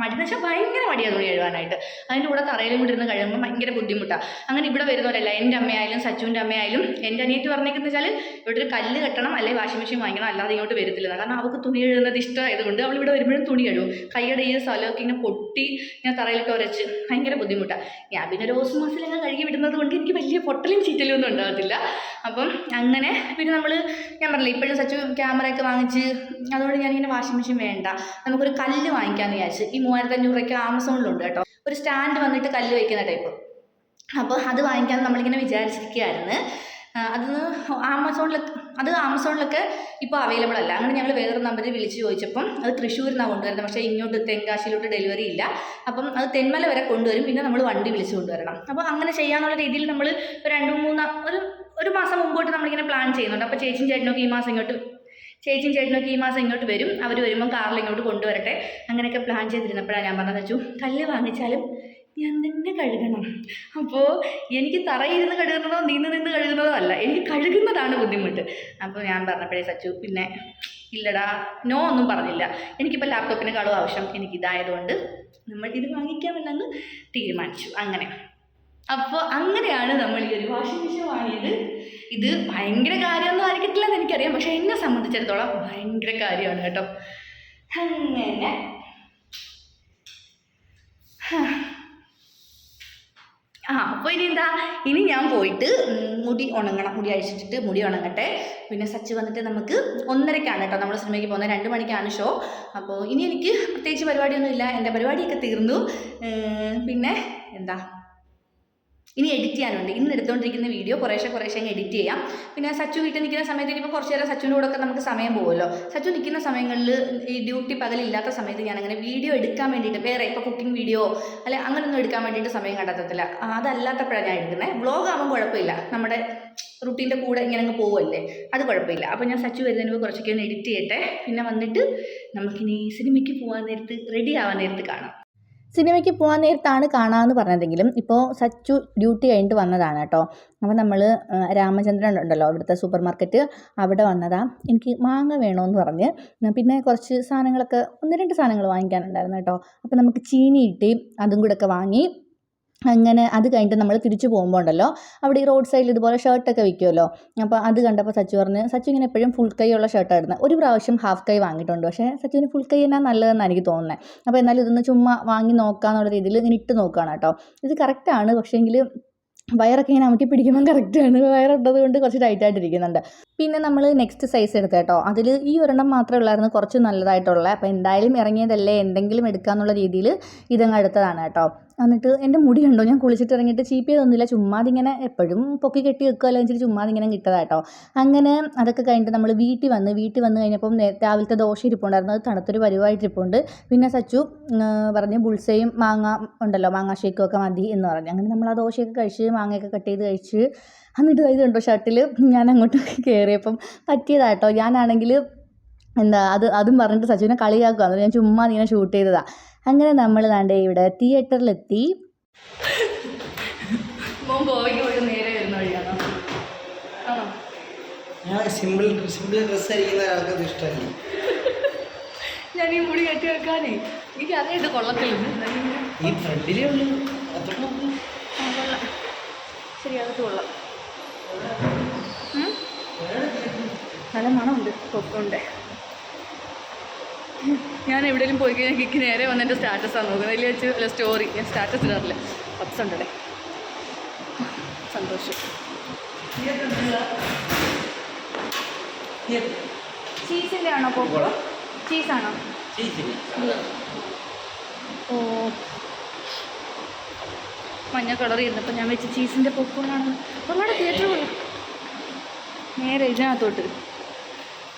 മടി എന്ന് വെച്ചാൽ ഭയങ്കര മടിയാണ് തുണി കഴുകാനായിട്ട്. അതിന്റെ കൂടെ തറയിലും കൂടി ഇരുന്ന് കഴിയുമ്പോൾ ഭയങ്കര ബുദ്ധിമുട്ടാണ് അങ്ങനെ ഇവിടെ വരുന്നവരല്ല എന്റെ അമ്മയായാലും സച്ചുവിന്റെ അമ്മയായാലും എന്റെ അനിയത്തി പറഞ്ഞേക്കുന്നത് വെച്ചാൽ ഇവിടെ ഒരു കല്ല് കെട്ടണം അല്ലെങ്കിൽ വാഷിംഗ് മെഷീൻ വാങ്ങിക്കണം അല്ലാതെ ഇങ്ങോട്ട് വരത്തില്ല. കാരണം അവൾക്ക് തുണി കഴുകുന്നത് ഇഷ്ടമായതുകൊണ്ട് അവൾ ഇവിടെ വരുമ്പോഴും തുണി കഴുകും. കൈയുടെ ഈ സ്ഥലമൊക്കെ ഇങ്ങനെ പൊട്ടി ഞാൻ തറയിലൊക്കെ ഉരച്ച് ഭയങ്കര ബുദ്ധിമുട്ടാണ് ഞാൻ പിന്നെ ഒരു ഓസ് മാസത്തിലൊക്കെ കഴുകി വിടുന്നത് കൊണ്ട് എനിക്ക് വലിയ പൊട്ടലും ചീറ്റലും ഒന്നും ഉണ്ടാകത്തില്ല. അപ്പം അങ്ങനെ പിന്നെ നമ്മൾ ഞാൻ പറഞ്ഞില്ല ഇപ്പോഴും സച്ചു ക്യാമറയൊക്കെ വാങ്ങിച്ച് അതുകൊണ്ട് ഞാനിങ്ങനെ വാഷിംഗ് മെഷീൻ വേണ്ട. നമുക്കൊരു കല്ല് വാങ്ങിക്കാമെന്ന് വിചാരിച്ച് ഈ മൂവായിരത്തി രൂപയ്ക്ക് ആമസോണിലുണ്ട് കേട്ടോ. ഒരു സ്റ്റാൻഡ് വന്നിട്ട് കല്ല് വയ്ക്കുന്ന ടൈപ്പ് അപ്പോൾ അത് വാങ്ങിക്കാമെന്ന് നമ്മളിങ്ങനെ വിചാരിച്ചിരിക്കുകയായിരുന്നു അതൊന്ന് ആമസോണിൽ അത് ആമസോണിലൊക്കെ ഇപ്പോൾ അവൈലബിൾ അല്ല. അങ്ങനെ ഞങ്ങൾ വേറൊരു നമ്പറിൽ വിളിച്ച് ചോദിച്ചപ്പം അത് തൃശ്ശൂരിൽ നിന്നാണ് കൊണ്ടുവരുന്നത്. പക്ഷേ ഇങ്ങോട്ട് തെങ്കാശിയിലോട്ട് ഡെലിവറി ഇല്ല. അപ്പം അത് തെന്മല വരെ കൊണ്ടുവരും. പിന്നെ നമ്മൾ വണ്ടി വിളിച്ച് കൊണ്ടുവരണം. അപ്പോൾ അങ്ങനെ ചെയ്യാന്നുള്ള രീതിയിൽ നമ്മൾ രണ്ട് മൂന്ന് ഒരു ഒരു മാസം മുമ്പോട്ട് നമ്മളിങ്ങനെ പ്ലാൻ ചെയ്യുന്നുണ്ട്. അപ്പോൾ ചേച്ചിയും ചേട്ടനൊക്കെ ഈ മാസം ഇങ്ങോട്ട് ചേച്ചിയും ചേട്ടനൊക്കെ ഈ മാസം ഇങ്ങോട്ട് വരും. അവർ വരുമ്പം കാറിൽ ഇങ്ങോട്ട് കൊണ്ടുവരട്ടെ. അങ്ങനെയൊക്കെ പ്ലാൻ ചെയ്തിരുന്നപ്പോഴാണ് ഞാൻ പറഞ്ഞത് വെച്ചു കല്ല് വാങ്ങിച്ചാലും ഞാൻ തന്നെ കഴുകണം. അപ്പോൾ എനിക്ക് തറയിരുന്ന് കഴുകുന്നതോ നിന്ന് നിന്ന് കഴുകുന്നതോ അല്ല എനിക്ക് കഴുകുന്നതാണ് ബുദ്ധിമുട്ട്. അപ്പോൾ ഞാൻ പറഞ്ഞപ്പോഴേ സച്ചു പിന്നെ ഇല്ലടാ നോ ഒന്നും പറഞ്ഞില്ല. എനിക്കിപ്പോൾ ലാപ്ടോപ്പിനെക്കാളും ആവശ്യം. എനിക്ക് ഇതായതുകൊണ്ട് നമ്മൾ ഇത് വാങ്ങിക്കാമല്ലെന്ന് തീരുമാനിച്ചു. അങ്ങനെ. അപ്പോൾ അങ്ങനെയാണ് നമ്മൾ ഈ ഒരു വാഷിംഗ് മെഷീൻ വാങ്ങിയത്. ഇത് ഭയങ്കര കാര്യമൊന്നും ആയിരിക്കത്തില്ലെന്ന് എനിക്കറിയാം. പക്ഷേ എന്നെ സംബന്ധിച്ചിടത്തോളം ഭയങ്കര കാര്യമാണ് കേട്ടോ. അങ്ങനെ. ആ അപ്പോൾ ഇനി എന്താ? ഇനി ഞാൻ പോയിട്ട് മുടി ഉണങ്ങണം. മുടി അഴിച്ചിട്ടിട്ട് മുടി ഉണങ്ങട്ടെ. പിന്നെ സച്ച് വന്നിട്ട് നമുക്ക് ഒന്നരക്കാണ് കേട്ടോ നമ്മുടെ സിനിമയ്ക്ക് പോകുന്നത്. രണ്ട് മണിക്കാണ് ഷോ അപ്പോൾ ഇനി എനിക്ക് പ്രത്യേകിച്ച് പരിപാടിയൊന്നുമില്ല. എന്റെ പരിപാടിയൊക്കെ തീർന്നു. പിന്നെ എന്താ? ഇനി എഡിറ്റ് ചെയ്യാനുണ്ട്. ഇന്ന് എടുത്തുകൊണ്ടിരിക്കുന്ന വീഡിയോ കുറേശ്ശെ കുറേശ്ശെ അങ്ങ് എഡിറ്റ് ചെയ്യാം. പിന്നെ സച്ചു വീട്ടിൽ നിൽക്കുന്ന സമയത്ത് ഇനിയിപ്പോൾ കുറച്ച് നേരം സച്ചുവിന്റെ കൂടെ ഒക്കെ നമുക്ക് സമയം പോകുമല്ലോ സച്ചു നിൽക്കുന്ന സമയങ്ങളിൽ ഈ ഡ്യൂട്ടി പകലില്ലാത്ത സമയത്ത് ഞാൻ അങ്ങനെ വീഡിയോ എടുക്കാൻ വേണ്ടിയിട്ട് വേറെ ഇപ്പോൾ കുക്കിംഗ് വീഡിയോ അല്ലെ അങ്ങനെയൊന്നും എടുക്കാൻ വേണ്ടിയിട്ട് സമയം കണ്ടെത്തത്തില്ല. അതല്ലാത്തപ്പോഴാണ് ഞാൻ എടുക്കുന്നത് വ്ളോഗ് ആകുമ്പോൾ കുഴപ്പമില്ല. നമ്മുടെ റുട്ടീന്റെ കൂടെ ഇങ്ങനെ അങ്ങ് പോകുമല്ലേ അത് കുഴപ്പമില്ല. അപ്പോൾ ഞാൻ സച്ചു വരുന്നതിന് മുമ്പ് കുറച്ചൊക്കെ ഒന്ന് എഡിറ്റ് ചെയ്യട്ടെ. പിന്നെ വന്നിട്ട് നമുക്കിനി സിനിമയ്ക്ക് പോകാൻ നേരത്ത് റെഡി ആവാൻ നേരത്ത് കാണാം. സിനിമയ്ക്ക് പോകാൻ നേരത്താണ് കാണാമെന്ന് പറഞ്ഞതെങ്കിലും ഇപ്പോൾ സച്ചു ഡ്യൂട്ടി കഴിഞ്ഞിട്ട് വന്നതാണ് കേട്ടോ. അപ്പോൾ നമ്മൾ രാമചന്ദ്രൻ ഉണ്ടല്ലോ ഇവിടുത്തെ സൂപ്പർ മാർക്കറ്റ് അവിടെ വന്നതാ. എനിക്ക് മാങ്ങ വേണമെന്ന് പറഞ്ഞ് പിന്നെ കുറച്ച് സാധനങ്ങളൊക്കെ ഒന്ന് രണ്ട് സാധനങ്ങൾ വാങ്ങിക്കാനുണ്ടായിരുന്നു കേട്ടോ. അപ്പോൾ നമുക്ക് ചീനി ഇട്ടി അതും കൂടെ ഒക്കെ വാങ്ങി അങ്ങനെ അത് കഴിഞ്ഞിട്ട് നമ്മൾ തിരിച്ചു പോകുമ്പോൾ ഉണ്ടല്ലോ അവിടെ ഈ റോഡ് സൈഡിൽ ഇതുപോലെ ഷർട്ടൊക്കെ വിൽക്കുമല്ലോ അപ്പോൾ അത് കണ്ടപ്പോൾ സച്ചു പറഞ്ഞ് സച്ചു ഇങ്ങനെ എപ്പോഴും ഫുൾ കൈ ഉള്ള ഷർട്ട് ഇടുന്നത് ഒരു പ്രാവശ്യം ഹാഫ് കൈ വാങ്ങിയിട്ടുണ്ട്. പക്ഷേ സച്ചുവിന് ഫുൾ കൈ തന്നെ നല്ലതെന്നാണ് എനിക്ക് തോന്നുന്നത് അപ്പോൾ എന്നാലും ഇതൊന്ന് ചുമ്മാ വാങ്ങി നോക്കാന്നുള്ള രീതിയിൽ ഇങ്ങനെ ഇട്ട് നോക്കുകയാണ് കേട്ടോ. ഇത് കറക്റ്റാണ് പക്ഷേങ്കിൽ വയറൊക്കെ ഇങ്ങനെ നമുക്ക് പിടിക്കുമ്പോൾ കറക്റ്റാണ് വയറുള്ളത് കൊണ്ട് കുറച്ച് ടൈറ്റായിട്ടിരിക്കുന്നുണ്ട് പിന്നെ നമ്മൾ നെക്സ്റ്റ് സൈസ് എടുത്ത കേട്ടോ. അതിൽ ഈ ഒരെണ്ണം മാത്രമേ ഉള്ളായിരുന്നു. കുറച്ച് നല്ലതായിട്ടുള്ള. അപ്പോൾ എന്തായാലും ഇറങ്ങിയതല്ലേ? എന്തെങ്കിലും എടുക്കാന്നുള്ള രീതിയിൽ ഇതങ്ങ് എടുത്തതാണ് കേട്ടോ. എന്നിട്ട് എന്റെ മുടി കണ്ടോ? ഞാൻ കുളിച്ചിട്ട് ഇറങ്ങിയിട്ട് ചീപ്പ് ചെയ്തൊന്നുമില്ല ചുമ്മാതിങ്ങനെ എപ്പോഴും പൊക്കി കെട്ടി വെക്കുമല്ലോ വെച്ചിട്ട് ചുമ്മാതെ ഇങ്ങനെ കിട്ടതാട്ടോ അങ്ങനെ അതൊക്കെ കഴിഞ്ഞിട്ട് നമ്മൾ വീട്ടിൽ വന്ന് വീട്ടിൽ വന്ന് കഴിഞ്ഞപ്പം രാവിലത്തെ ദോശ ഇരിപ്പുണ്ടായിരുന്നു. അത് തണുത്തൊരു പരിവായിട്ടിരിപ്പുണ്ട് പിന്നെ സച്ചു പറഞ്ഞ് ബുൾസയും മാങ്ങ ഉണ്ടല്ലോ മാങ്ങ ഷേക്കും ഒക്കെ മതി എന്ന് പറഞ്ഞു. അങ്ങനെ നമ്മൾ ആ ദോശയൊക്കെ കഴിച്ച് മാങ്ങയൊക്കെ കട്ട് ചെയ്ത് കഴിച്ച് എന്നിട്ട് ഇത് കണ്ടോ ഷർട്ടിൽ ഞാൻ അങ്ങോട്ട് കയറിയപ്പം പറ്റിയതാട്ടോ ഞാനാണെങ്കിൽ എന്താ അത് അതും പറഞ്ഞിട്ട് സച്ചുവിനെ കളിയാക്കുക. എന്നിട്ട് ഞാൻ ചുമ്മാ ഇങ്ങനെ ഷൂട്ട് ചെയ്തതാ. അങ്ങനെ നമ്മൾ ദാണ്ടേ ഇവിടെ തിയേറ്ററിലെത്തി സിമ്പിൾ സിമ്പിൾ ഡ്രസ്സ് ആയിരിക്കുന്ന ആൾക്കത് ഇഷ്ടമല്ല ഞാൻ ഈ മുടി കെട്ടി വെക്കാനേ. എനിക്ക് അറിയായിട്ട് കൊള്ളത്തില്ലെന്ന്. ഈ ഫ്രണ്ടിലേ ഉള്ളൂ. കൊള്ളാം? നല്ല മണമുണ്ട് പൊക്കമുണ്ട് ഞാൻ എവിടെയെങ്കിലും പോയി കഴിഞ്ഞാൽ കിക്ക് നേരെ വന്ന് എന്റെ സ്റ്റാറ്റസാണ് നോക്കുന്നത്. വലിയ വെച്ച് അല്ല സ്റ്റോറി ഞാൻ സ്റ്റാറ്റസ് ഇടാറില്ല. പപ്സ് ഉണ്ടല്ലേ? സന്തോഷം. ചീസിന്റെ ആണോ പോക്കോ ചീസാണോ ഓ. മഞ്ഞ കളർ ഇരുന്നപ്പോൾ ഞാൻ വെച്ച് ചീസിന്റെ പോപ്കോണാണ് ഒരുപാട് തിയേറ്റർ കൊള്ളാം നേരെ ഇതിനകത്തോട്ട്.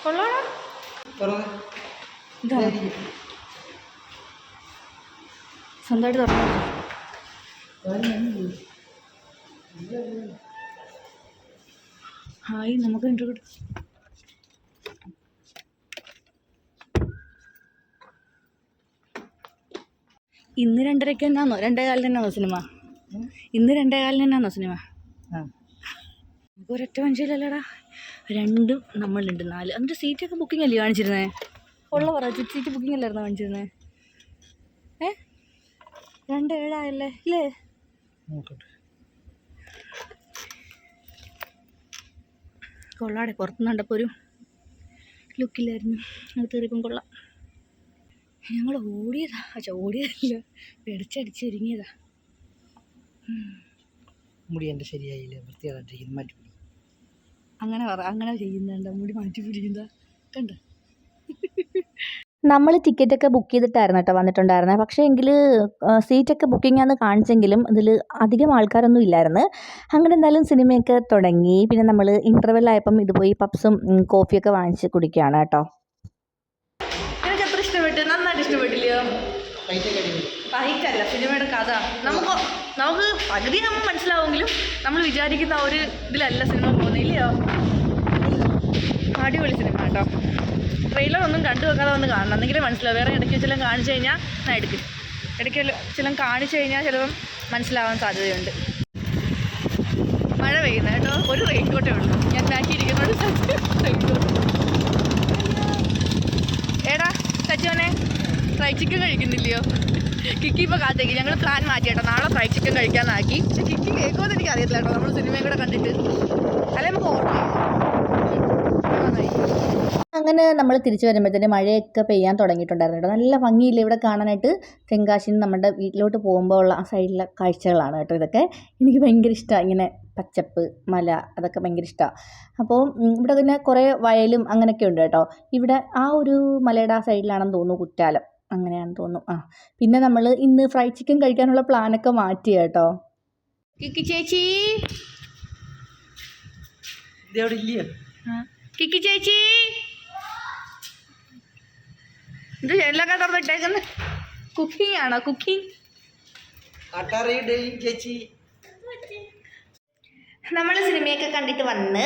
കൊള്ളാടാ. സ്വന്തമായിട്ട് തുറന്നു ഹായ് നമുക്ക് ഇന്റർവ്യൂ ഇന്ന് രണ്ടരയ്ക്ക് തന്നെയാണോ രണ്ടേ കാലിന് തന്നെയാണോ സിനിമ? ഇന്ന് രണ്ടേ കാലിന് തന്നെയാണോ സിനിമ? നമുക്ക് ഒരൊറ്റ മനുഷ്യല്ലല്ലേടാ രണ്ടും നമ്മളുണ്ട് നാല്. എന്നിട്ട് സീറ്റൊക്കെ ബുക്കിംഗ് അല്ലേ കാണിച്ചിരുന്നേ? ഉള്ള പറ. സീറ്റ് ബുക്കിംഗ് അല്ലായിരുന്നു കാണിച്ചിരുന്നേ ഏ? രണ്ട് ഏഴായല്ലേ? ഇല്ലേ? കൊള്ളാടെ പുറത്തുനിന്ന് കണ്ടപ്പോൾ ഒരു ലുക്കില്ലായിരുന്നു അത് തീർക്കും കൊള്ളാം. ഞങ്ങൾ ഓടിയതാ. അച്ഛാ ഓടിയതല്ല. വെടിച്ചടിച്ച് ഒരുങ്ങിയതാ. മുടി എന്റെ ശരിയായില്ല? വൃത്തിയായിട്ടിരിക്കുന്നു മാറ്റി പിടിക്കും അങ്ങനെ പറ. അങ്ങനെ ചെയ്യുന്നുണ്ട് മുടി മാറ്റി പിടിക്കുന്ന കണ്ട? നമ്മൾ ടിക്കറ്റൊക്കെ ബുക്ക് ചെയ്തിട്ടായിരുന്നു കേട്ടോ വന്നിട്ടുണ്ടായിരുന്നത്. പക്ഷേ എങ്കിൽ സീറ്റൊക്കെ ബുക്കിംഗ് ആണെന്ന് കാണിച്ചെങ്കിലും ഇതിൽ അധികം ആൾക്കാരൊന്നും ഇല്ലായിരുന്നു. അങ്ങനെ എന്തായാലും സിനിമയൊക്കെ തുടങ്ങി. പിന്നെ നമ്മൾ ഇന്റർവെൽ ആയപ്പം ഇത് പോയി പപ്സും കോഫിയൊക്കെ വാങ്ങിച്ച് കുടിക്കുകയാണ് കേട്ടോ. എനിക്ക് എത്ര ഇഷ്ടപ്പെട്ടു? നന്നായിട്ട് ഇഷ്ടപ്പെട്ടില്ലയോ ഫൈറ്റല്ല സിനിമയുടെ കഥ. നമുക്ക് നമുക്ക് പകുതി നമ്മൾ മനസ്സിലാവുമെങ്കിലും നമ്മൾ വിചാരിക്കുന്ന ഒരു ഇതിലല്ല സിനിമ പോകുന്നില്ലയോ അടിപൊളി സിനിമ കേട്ടോ. ട്രെയിലർ ഒന്നും കണ്ടു വെക്കാതെ വന്ന് കാണണം. എന്തെങ്കിലും മനസ്സിലാവും. വേറെ ഇടയ്ക്ക് വെച്ചെല്ലാം കാണിച്ചു കഴിഞ്ഞാൽ ഞാൻ എടുക്കും. ഇടയ്ക്ക് വെച്ചെല്ലാം കാണിച്ചു കഴിഞ്ഞാൽ ചിലപ്പം മനസ്സിലാവാൻ സാധ്യതയുണ്ട്. മഴ പെയ്യുന്ന കേട്ടോ. ഒരു റെയിൻ കോട്ടേ ഉള്ളൂ. ഞാൻ ബാക്കിയിരിക്കുന്നോട് റെയിൻ കോട്ട് എടാ സച്ചുവനെ ഫ്രൈ ചിക്കൻ കഴിക്കുന്നില്ലയോ? കിക്കി ഇപ്പോൾ കാത്തേക്ക്. ഞങ്ങൾ പ്ലാൻ മാറ്റി കേട്ടോ നാളെ ഫ്രൈ ചിക്കൻ കഴിക്കാമെന്നാക്കി പക്ഷെ കിക്കി കേൾക്കുമെന്ന് എനിക്ക് അറിയത്തില്ല കേട്ടോ നമ്മൾ സിനിമയും കൂടെ കണ്ടിട്ട്. അല്ലെ നമുക്ക് ഓർഡർ അങ്ങനെ നമ്മൾ തിരിച്ചു വരുമ്പോഴത്തേന് മഴയൊക്കെ പെയ്യാൻ തുടങ്ങിയിട്ടുണ്ടായിരുന്നു കേട്ടോ. നല്ല ഭംഗിയില്ല ഇവിടെ കാണാനായിട്ട്? തെങ്കാശിന്ന് നമ്മുടെ വീട്ടിലോട്ട് പോകുമ്പോൾ ഉള്ള ആ സൈഡിലെ കാഴ്ചകളാണ് കേട്ടോ ഇതൊക്കെ. എനിക്ക് ഭയങ്കര ഇഷ്ടമാണ് ഇങ്ങനെ പച്ചപ്പ് മല അതൊക്കെ ഭയങ്കര ഇഷ്ടമാണ് അപ്പോൾ ഇവിടെ പിന്നെ കുറേ വയലും അങ്ങനെയൊക്കെ ഉണ്ട് കേട്ടോ. ഇവിടെ ആ ഒരു മലയുടെ ആ സൈഡിലാണെന്ന് തോന്നുന്നു കുറ്റാലം. അങ്ങനെയാണെന്ന് തോന്നുന്നു. ആ പിന്നെ നമ്മൾ ഇന്ന് ഫ്രൈഡ് ചിക്കൻ കഴിക്കാനുള്ള പ്ലാനൊക്കെ മാറ്റി കേട്ടോ. കിക്കി ചേച്ചി. കിക്കി ചേച്ചി. ഇത് എല്ലൊക്കെ തുറന്നിട്ടേക്കുന്നത് കുക്കിംഗ് ആണോ? കുക്കിംഗ് ചേച്ചി. നമ്മൾ സിനിമയൊക്കെ കണ്ടിട്ട് വന്ന്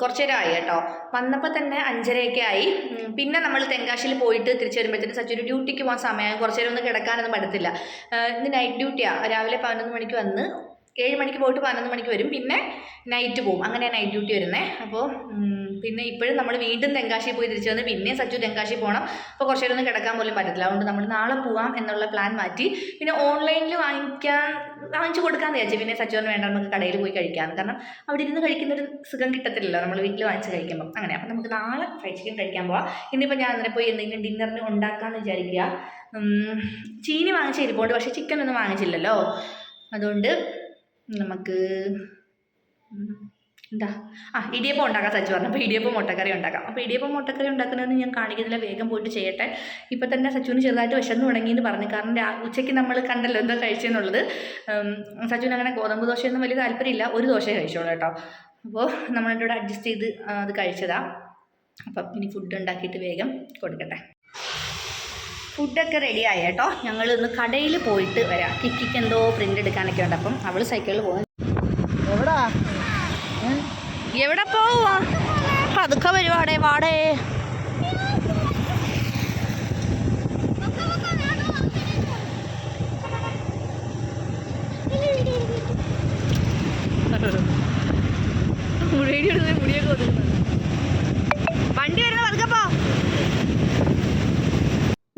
കുറച്ച് നേരമായി കേട്ടോ. വന്നപ്പോൾ തന്നെ അഞ്ചരയൊക്കെ ആയി. പിന്നെ നമ്മൾ തെങ്കാശിയിൽ പോയിട്ട് തിരിച്ചു വരുമ്പോഴത്തേന് സച്ചൊരു ഡ്യൂട്ടിക്ക് പോകാൻ സമയം കുറച്ച് നേരം ഒന്നും കിടക്കാനൊന്നും പറ്റത്തില്ല. ഇന്ന് നൈറ്റ് ഡ്യൂട്ടിയാണ് രാവിലെ പതിനൊന്ന് മണിക്ക് വന്ന് ഏഴ് മണിക്ക് പോയിട്ട് പതിനൊന്ന് മണിക്ക് വരും. പിന്നെ നൈറ്റ് പോകും അങ്ങനെ നൈറ്റ് ഡ്യൂട്ടി വരുന്നത് അപ്പോൾ പിന്നെ ഇപ്പോഴും നമ്മൾ വീണ്ടും തെങ്കാശി പോയി തിരിച്ചു വന്ന് പിന്നെയും സച്ചു തെങ്കാശി പോകണം അപ്പോൾ കുറച്ച് നേരം കിടക്കാൻ പോലും പറ്റത്തില്ല. അതുകൊണ്ട് നമ്മൾ നാളെ പോവാം എന്നുള്ള പ്ലാൻ മാറ്റി. പിന്നെ ഓൺലൈനിൽ വാങ്ങിക്കാൻ വാങ്ങിച്ചു കൊടുക്കാൻ വിചാരിച്ചു. പിന്നെ സച്ചുവിന് വേണ്ട നമുക്ക് കടയിൽ പോയി കഴിക്കാം കാരണം അവിടെ ഇരുന്ന് കഴിക്കുന്നൊരു സുഖം കിട്ടത്തില്ലല്ലോ. നമ്മൾ വീട്ടിൽ വാങ്ങിച്ച് കഴിക്കുമ്പോൾ അങ്ങനെ. അപ്പം നമുക്ക് നാളെ ഫ്രൈഡ് ചിക്കൻ കഴിക്കാൻ പോവാം. ഇന്നിപ്പോൾ ഞാൻ അന്നേരം പോയി എന്തെങ്കിലും ഡിന്നറിന് ഉണ്ടാക്കാമെന്ന് വിചാരിക്കുക. ചീനി വാങ്ങിച്ച ഇരിപ്പുണ്ട്. പക്ഷേ ചിക്കൻ ഒന്നും വാങ്ങിച്ചില്ലല്ലോ. അതുകൊണ്ട് നമുക്ക് എന്താ? ആ ഇടിയപ്പം ഉണ്ടാക്കാൻ സച്ചു പറഞ്ഞു. അപ്പോൾ ഇടിയപ്പം മുട്ടക്കറി ഉണ്ടാക്കാം. അപ്പോൾ ഇടിയപ്പം മുട്ടക്കറി ഉണ്ടാക്കുന്നതെന്ന് ഞാൻ കാണിക്കുന്നില്ല. വേഗം പോയിട്ട് ചെയ്യട്ടെ. ഇപ്പം തന്നെ സച്ചുവിന് ചെറുതായിട്ട് വിശന്ന് തുടങ്ങിയെന്ന് പറഞ്ഞു. കാരണം ഉച്ചയ്ക്ക് നമ്മൾ കണ്ടല്ലോ എന്താ കഴിച്ചെന്നുള്ളത്. സച്ചുവിന് അങ്ങനെ ഗോതമ്പ് ദോശയൊന്നും വലിയ താല്പര്യമില്ല. ഒരു ദോശ കഴിച്ചോളൂ കേട്ടോ. അപ്പോൾ നമ്മളതിന്റെ കൂടെ അഡ്ജസ്റ്റ് ചെയ്ത് അത് കഴിച്ചതാണ് അപ്പം ഇനി ഫുഡ് ഉണ്ടാക്കിയിട്ട് വേഗം കൊടുക്കട്ടെ. ഫുഡൊക്കെ റെഡി ആയി കേട്ടോ. ഞങ്ങൾ ഇന്ന് കടയിൽ പോയിട്ട് വരാം. കിക്കിക്ക് എന്തോ പ്രിന്റ് എടുക്കാനൊക്കെ ഉണ്ട്. അപ്പം അവൾ സൈക്കിളിൽ പോകും എവിടാ? എവിടെ പോവാ? പതുക്കെ വരുവാടേ വാടേ. മുടിയൊക്കെ ഒതുങ്ങുന്നു വണ്ടി വരുന്ന പതുക്കെ പോ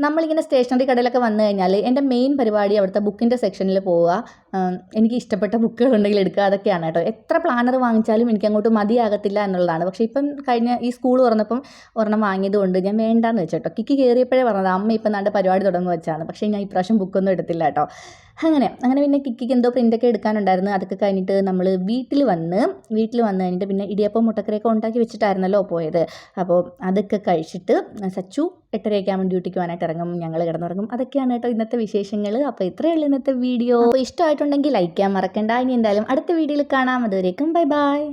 നമ്മളിങ്ങനെ സ്റ്റേഷനറി കടയിലൊക്കെ വന്നു കഴിഞ്ഞാൽ എന്റെ മെയിൻ പരിപാടി അവിടുത്തെ ബുക്കിന്റെ സെക്ഷനിൽ പോവുക. എനിക്ക് ഇഷ്ടപ്പെട്ട ബുക്കുകൾ ഉണ്ടെങ്കിൽ എടുക്കുക. അതൊക്കെയാണ് കേട്ടോ. എത്ര പ്ലാനർ വാങ്ങിച്ചാലും എനിക്ക് അങ്ങോട്ട് മതിയാകത്തില്ല എന്നുള്ളതാണ്. പക്ഷേ ഇപ്പം കഴിഞ്ഞ ഈ സ്കൂൾ തുറന്നപ്പം ഒരെണ്ണം വാങ്ങിയത് കൊണ്ട് ഞാൻ വേണ്ടാന്ന് വെച്ചോ കിക്ക് കയറിയപ്പോഴേ പറഞ്ഞത് അമ്മ ഇപ്പം നല്ല പരിപാടി തുടങ്ങുക വെച്ചാണ് പക്ഷേ ഞാൻ ഇപ്രാവശ്യം ബുക്കൊന്നും എടുത്തില്ല കേട്ടോ. അങ്ങനെ അങ്ങനെ പിന്നെ കിക്കിക്ക് എന്തോ പ്രിന്റൊക്കെ എടുക്കാനുണ്ടായിരുന്നു. അതൊക്കെ കഴിഞ്ഞിട്ട് നമ്മൾ വീട്ടിൽ വന്ന് വീട്ടിൽ വന്ന് കഴിഞ്ഞിട്ട് പിന്നെ ഇടിയപ്പം മുട്ടക്കറിയൊക്കെ ഉണ്ടാക്കി വെച്ചിട്ടായിരുന്നല്ലോ പോയത്. അപ്പോൾ അതൊക്കെ കഴിച്ചിട്ട് സച്ചു എട്ടരയൊക്കെ ആകുമ്പോൾ ഡ്യൂട്ടിക്ക് പോകാനായിട്ട് ഇറങ്ങും. ഞങ്ങൾ കിടന്നുറങ്ങും. അതൊക്കെയാണ് കേട്ടോ ഇന്നത്തെ വിശേഷങ്ങൾ അപ്പോൾ ഇത്രയേ ഉള്ളൂ ഇന്നത്തെ വീഡിയോ. അപ്പോൾ ഇഷ്ടമായിട്ടുണ്ടെങ്കിൽ ലൈക്ക് ചെയ്യാൻ മറക്കണ്ട. ഇനി എന്തായാലും അടുത്ത വീഡിയോയിൽ കാണാം. അതുവരേക്കും ബൈ ബൈ.